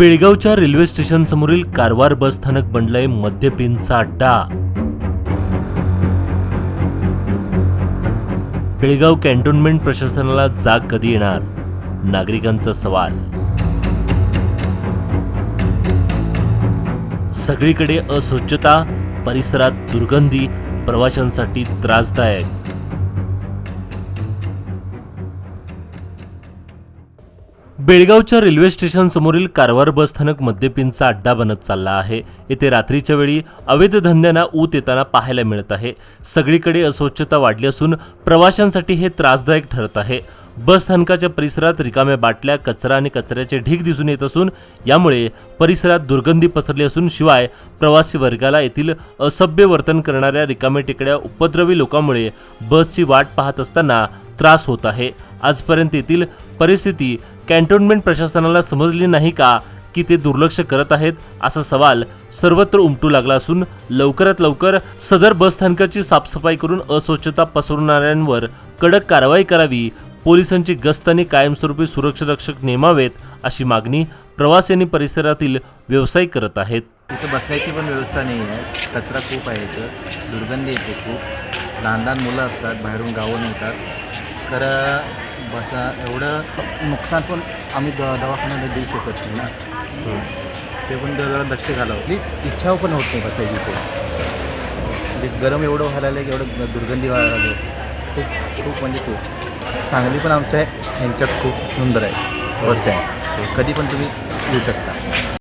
बेळगावच्या railway station समोरील कारवार बस स्थानक बनलंय मद्यपींचा अड्डा. बेळगाव कॅन्टोन्मेंट प्रशासनाला जाग कधी येणार? नागरिकांचा सवाल. सगळीकडे अस्वच्छता परिसरात दुर्गंधी प्रवाशांसाठी त्रासदायक. बेळगावच्या रेल्वे स्टेशनसमोरील कारवार बस स्थानक मद्यपींचा अड्डा बनत चालला आहे. येथे रात्रीच्या वेळी अवैध धंद्यांना ऊत येताना पाहायला मिळत आहे. सगळीकडे अस्वच्छता वाढली असून प्रवाशांसाठी हे त्रासदायक ठरत आहे. बस स्थानकाच्या परिसरात रिकाम्या बाटल्या कचरा आणि कचऱ्याचे ढीग दिसून येत असून यामुळे परिसरात दुर्गंधी पसरली असून शिवाय प्रवासी वर्गाला येथील असभ्य वर्तन करणाऱ्या रिकाम्या टेकड्या उपद्रवी लोकांमुळे बसची वाट पाहत असताना त्रास होत आहे. आजपर्यंत येथील परिस्थिती कॅन्टोन्मेंट प्रशासनाला समजली नाही का की ते दुर्लक्ष करत आहेत? असा सवाल सर्वत्र उमटू लागला असून लवकरात लवकर सदर बस स्थानकाची साफसफाई करून अस्वच्छता पसरवणाऱ्यांवर कडक कारवाई करावी पोलिसांची गस्त आणि कायमस्वरूपी सुरक्षारक्षक नेमावेत अशी मागणी प्रवासी परिसरातील व्यावसायिक करत आहेत. तिथं बसण्याची पण व्यवस्था नाही आहे. कचरा खूप आहे इथं. दुर्गंधी येते खूप. लहान लहान मुलं असतात. बाहेरून गावून येतात तर बसा एवढं नुकसान पण आम्ही द दवाखान्याला देऊ शकत नाही ना. ते पण जरा लक्ष घालावं. ती इच्छा पण होत नाही बसायची ते म्हणजे गरम एवढं व्हायला लागलं की एवढं दुर्गंधी व्हायला लागलं. खूप खूप म्हणजे खूप. सांगली पण आमच्या ह्यांच्यात खूप सुंदर आहे. बस स्टँड कधी पण तुम्ही येऊ शकता.